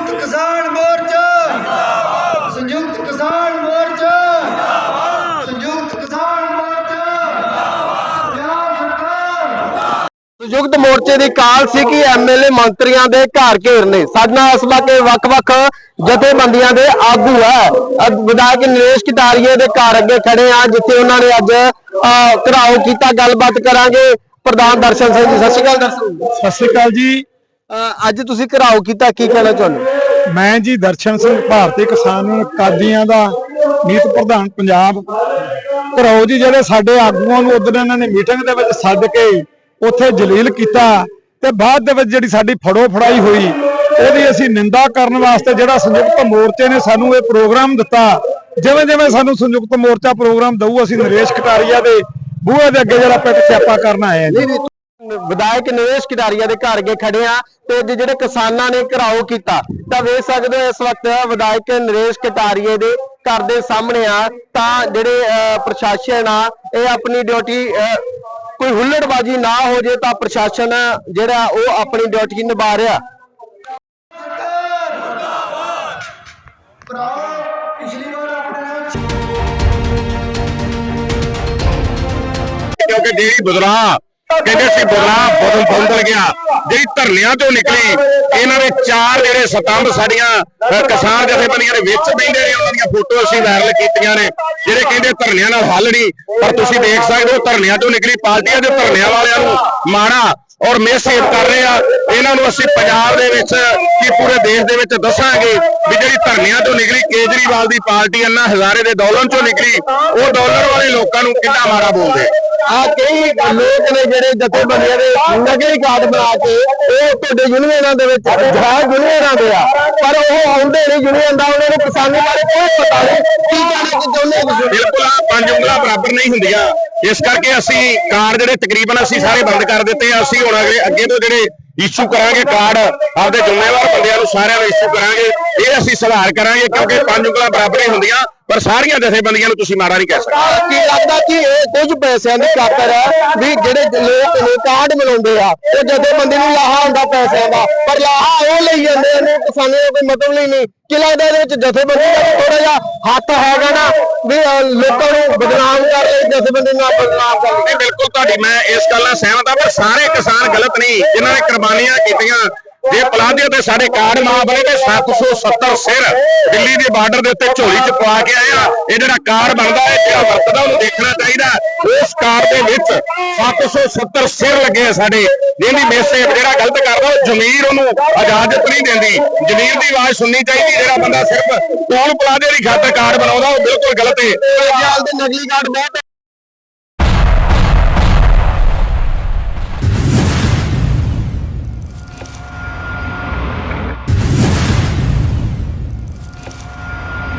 ਸੰਯੁਕਤ ਕਿਸਾਨ ਮੋਰਚਾ। ਜਿੰਦਾਬਾਦ ਸੰਯੁਕਤ ਕਿਸਾਨ ਮੋਰਚਾ। ਸੰਯੁਕਤ ਮੋਰਚੇ ਦੀ ਕਾਲ ਸੀ ਕਿ ਐਮਐਲਏ ਮੰਤਰੀਆਂ ਦੇ ਘਰ ਘੇਰਨੇ ਸਾਡਾ ਇਸ ਵਕਤ ਵੱਖ-ਵੱਖ ਜਥੇਬੰਦੀਆਂ ਦੇ ਆਗੂ ਹੈ। ਵਿਧਾਇਕ ਨਰੇਸ਼ ਕਿਟਾਰੀਏ ਦੇ ਘਰ ਅੱਗੇ ਖੜੇ ਆ ਜਿੱਥੇ ਉਹਨਾਂ ਨੇ ਅੱਜ ਘਰਾਓ ਕੀਤਾ। ਗੱਲਬਾਤ ਕਰਾਂਗੇ ਪ੍ਰਧਾਨ ਦਰਸ਼ਨ ਸਿੰਘ ਜੀ। ਸਤਿ ਸ਼੍ਰੀ ਅਕਾਲ ਦਰਸ਼ਨ ਸਤਿ ਸ਼੍ਰੀ ਅਕਾਲ ਜੀ। ਅੱਜ ਤੁਸੀਂ ਘਿਰਾਓ ਕੀਤਾ ਕੀ ਕਹਿਣਾ ਤੁਹਾਨੂੰ ਮੈਂ ਜੀ ਦਰਸ਼ਨ ਸਿੰਘ ਭਾਰਤੀ ਕਿਸਾਨ ਕਾਦੀਆਂ ਦਾ ਨੀਤ ਪ੍ਰਧਾਨ ਪੰਜਾਬ। ਘਰੋ ਜੀ ਜਿਹੜੇ ਸਾਡੇ ਆਗੂਆਂ ਨੂੰ ਉਦੋਂ ਇਹਨਾਂ ਨੇ ਮੀਟਿੰਗ ਦੇ ਵਿੱਚ ਸੱਦ ਕੇ ਉੱਥੇ ਜਲੀਲ ਕੀਤਾ ਤੇ ਬਾਅਦ ਦੇ ਵਿੱਚ ਜਿਹੜੀ ਸਾਡੀ ਫੜੋ ਫੜਾਈ ਹੋਈ ਉਹਦੀ ਅਸੀਂ ਨਿੰਦਾ ਕਰਨ ਵਾਸਤੇ ਜਿਹੜਾ ਸੰਯੁਕਤ ਮੋਰਚੇ ਨੇ ਸਾਨੂੰ ਇਹ ਪ੍ਰੋਗਰਾਮ ਦਿੱਤਾ ਜਿਵੇਂ ਜਿਵੇਂ ਸਾਨੂੰ ਸੰਯੁਕਤ ਮੋਰਚਾ ਪ੍ਰੋਗਰਾਮ ਦਊ ਅਸੀਂ ਨਰੇਸ਼ ਕਟਾਰੀਆ ਦੇ ਬੂਹੇ ਦੇ ਅੱਗੇ ਜਿਹੜਾ ਪਿੱਟ ਸਿਆਪਾ ਕਰਨ ਆਏ ਨਹੀਂ ਵਿਧਾਇਕ ਨਰੇਸ਼ ਕਿਤਾਰੀਆ ਦੇ ਘਰ ਅੱਗੇ ਖੜੇ ਆ ਤੇ ਜਿਹੜੇ ਕਿਸਾਨਾਂ ਨੇ ਘਿਰਾਓ ਕੀਤਾ, ਤਾਂ ਵੇਖ ਸਕਦੇ ਹੋ ਇਸ ਵਕਤ ਵਿਧਾਇਕ ਨਰੇਸ਼ ਕਿਤਾਰੀਏ ਦੇ ਘਰ ਦੇ ਸਾਹਮਣੇ ਆ, ਤਾਂ ਜਿਹੜੇ ਪ੍ਰਸ਼ਾਸਨ ਆ, ਇਹ ਆਪਣੀ ਡਿਊਟੀ ਕੋਈ ਹੁੱਲੜਬਾਜੀ ਨਾ ਹੋ ਜੇ ਤਾਂ ਪ੍ਰਸ਼ਾਸਨ ਜਿਹੜਾ ਉਹ ਆਪਣੀ ਡਿਊਟੀ ਨਿਭਾ ਰਿਹਾ। ਕਿਉਂਕਿ ਜਿਹੜੀ ਬਦਲਾ ਕਹਿੰਦੇ ਸੀ ਬਦਲਾ ਬਦਲ ਬਦਲ ਗਿਆ। ਜਿਹੜੀ ਧਰਨਿਆਂ ਤੋਂ ਨਿਕਲੀ, ਇਹਨਾਂ ਦੇ ਚਾਰ ਜਿਹੜੇ ਸਤੰਭ ਸਾਡੀਆਂ ਕਿਸਾਨ ਜਥੇਬੰਦੀਆਂ ਦੇ ਵਿੱਚ ਬੈਠੇ ਨੇ, ਉਹਨਾਂ ਦੀਆਂ ਫੋਟੋ ਅਸੀਂ ਵਾਇਰਲ ਕੀਤੀਆਂ ਨੇ, ਜਿਹੜੇ ਕਹਿੰਦੇ ਧਰਨਿਆਂ ਨਾਲ ਹੱਲ ਨਹੀਂ। ਪਰ ਤੁਸੀਂ ਦੇਖ ਸਕਦੇ ਹੋ, ਧਰਨਿਆਂ ਤੋਂ ਨਿਕਲੀ ਪਾਰਟੀਆਂ ਦੇ ਧਰਨਿਆਂ ਵਾਲਿਆਂ ਨੂੰ ਮਾਣਾ ਔਰ ਮੈਸੇਜ ਕਰ ਰਹੇ ਆ। ਇਹਨਾਂ ਨੂੰ ਅਸੀਂ ਪੰਜਾਬ ਦੇ ਵਿੱਚ ਕੀ ਪੂਰੇ ਦੇਸ਼ ਦੇ ਵਿੱਚ ਦੱਸਾਂਗੇ ਵੀ ਜਿਹੜੀ ਧਰਨਿਆਂ ਤੋਂ ਨਿਕਲੀ, ਕੇਜਰੀਵਾਲ ਦੀ ਪਾਰਟੀ ਅੰਨਾ ਹਜ਼ਾਰੇ ਦੇ ਦੌਲਨ ਚੋਂ ਨਿਕਲੀ, ਉਹ ਦੌਲਨ ਵਾਲੇ ਲੋਕਾਂ ਨੂੰ ਕਿੰਨਾ ਮਾੜਾ ਬੋਲਦੇ। ਆ ਕਈ ਲੋਕ ਨੇ ਜਿਹੜੇ ਜਥੇਬੰਦੀਆਂ ਦੇ ਨਗਰੀ ਕਾਰਡ ਬਣਾ ਕੇ ਉਹ ਤੁਹਾਡੇ ਯੂਨੀਅਨਾਂ ਦੇ ਵਿੱਚ ਜਹਾਜ਼ ਯੂਨੀਅਨਾਂ ਦੇ ਆ। ਪਰ ਉਹ ਆਉਂਦੇ ਨਹੀਂ ਯੂਨੀਅਨ ਦਾ ਉਹਨਾਂ ਨੂੰ ਕਿਸਾਨੀ ਬਾਰੇ ਕੋਈ ਪਤਾ ਨਹੀਂ। ਕੀ ਕਹਿਣਾ ਕਿ ਚਾਹੁੰਦੇ ਬਿਲਕੁਲ ਪੰਜ ਉਂਗਲਾਂ ਬਰਾਬਰ ਨਹੀਂ ਹੁੰਦੀਆਂ। ਇਸ ਕਰਕੇ ਅਸੀਂ ਕਾਰਡ ਜਿਹੜੇ ਤਕਰੀਬਨ ਅਸੀਂ ਸਾਰੇ ਬੰਦ ਕਰ ਦਿੱਤੇ ਆ। ਅਸੀਂ ਹੁਣ ਅਗਲੇ ਅੱਗੇ ਤੋਂ ਜਿਹੜੇ ਇਸ਼ੂ ਕਰਾਂਗੇ ਕਾਰਡ ਆਪਦੇ ਜ਼ਿੰਮੇਵਾਰ ਬੰਦਿਆਂ ਨੂੰ ਸਾਰਿਆਂ ਨੂੰ ਇਸ਼ੂ ਕਰਾਂਗੇ। ਇਹ ਅਸੀਂ ਸੁਧਾਰ ਕਰਾਂਗੇ ਕਿਉਂਕਿ ਪੰਜ ਉਂਗਲਾਂ ਬਰਾਬਰ ਹੀ ਹੁੰਦੀਆਂ। ਪਰ ਸਾਰੀਆਂ ਜਥੇਬੰਦੀਆਂ ਨੂੰ ਤੁਸੀਂ ਮਾੜਾ ਨਹੀਂ ਕਹਿ ਸਕਦੇ। ਕੀ ਲੱਗਦਾ ਕਿ ਇਹ ਕੁਝ ਪੈਸਿਆਂ ਦੀ ਖਾਤਰ ਹੈ ਵੀ ਜਿਹੜੇ ਲੋਕ ਨੇ ਕਾਰਡ ਮਿਲਾਉਂਦੇ ਆ ਉਹ ਜਥੇਬੰਦੀ ਨੂੰ ਲਾਹਾ ਹੁੰਦਾ ਪੈਸਿਆਂ ਦਾ। ਪਰ ਲਾਹਾ ਉਹ ਲਈ ਜਾਂਦੇ ਨੇ ਕਿਸਾਨਾਂ ਦਾ ਕੋਈ ਮਤਲਬ ਨਹੀਂ ਨਹੀਂ। ਕੀ ਲੱਗਦਾ ਇਹਦੇ ਵਿੱਚ ਜਥੇਬੰਦੀ ਦਾ ਥੋੜਾ ਜਿਹਾ ਹੱਥ ਹੈਗਾ ਨਾ ਵੀ ਲੋਕਾਂ ਨੂੰ ਬਦਨਾਮ ਕਰ ਲਈ ਜਥੇਬੰਦੀ ਨਾਲ ਬਦਨਾਮ ਕਰ ਲਈ। ਨਹੀਂ ਬਿਲਕੁਲ ਤੁਹਾਡੀ ਮੈਂ ਇਸ ਗੱਲ ਨਾਲ ਸਹਿਮਤ ਹਾਂ ਪਰ ਸਾਰੇ ਕਿਸਾਨ ਗਲਤ ਨਹੀਂ ਜਿਨ੍ਹਾਂ ਨੇ ਕੁਰਬਾਨੀਆਂ ਕੀਤੀਆਂ ਜੇ ਪਲਾਦੇ ਤੇ ਸਾਡੇ ਕਾਰਡ ਨਾ ਬਣੇ ਤੇ 770 ਸਿਰ ਦਿੱਲੀ ਦੇ ਬਾਰਡਰ ਦੇ ਉੱਤੇ ਝੋਲੀ ਚ ਪਵਾ ਕੇ ਆਇਆ ਇਹ ਜਿਹੜਾ ਕਾਰਡ ਬਣਦਾ ਹੈ, ਜਿਹੜਾ ਵਰਤਦਾ, ਉਹਨੂੰ ਦੇਖਣਾ ਚਾਹੀਦਾ ਉਸ ਕਾਰਡ ਦੇ ਵਿੱਚ 770 ਸਿਰ ਲੱਗੇ ਆ ਸਾਡੇ। ਜਿਹਦੀ ਮੈਸੇਜ ਜਿਹੜਾ ਗਲਤ ਕਰਦਾ, ਉਹ ਜ਼ਮੀਰ ਉਹਨੂੰ ਇਜਾਜ਼ਤ ਨਹੀਂ ਦਿੰਦੀ। ਜ਼ਮੀਰ ਦੀ ਆਵਾਜ਼ ਸੁਣਨੀ ਚਾਹੀਦੀ, ਜਿਹੜਾ ਬੰਦਾ ਸਿਰਫ ਟੋਲ ਪਲਾਜੇ ਦੀ ਖਾਤਰ ਕਾਰਡ ਬਣਾਉਂਦਾ, ਉਹ ਬਿਲਕੁਲ ਗਲਤ ਹੈ। ਦੇ ਨਕਲੀ ਕਾਰਡ ਬਹੁਤ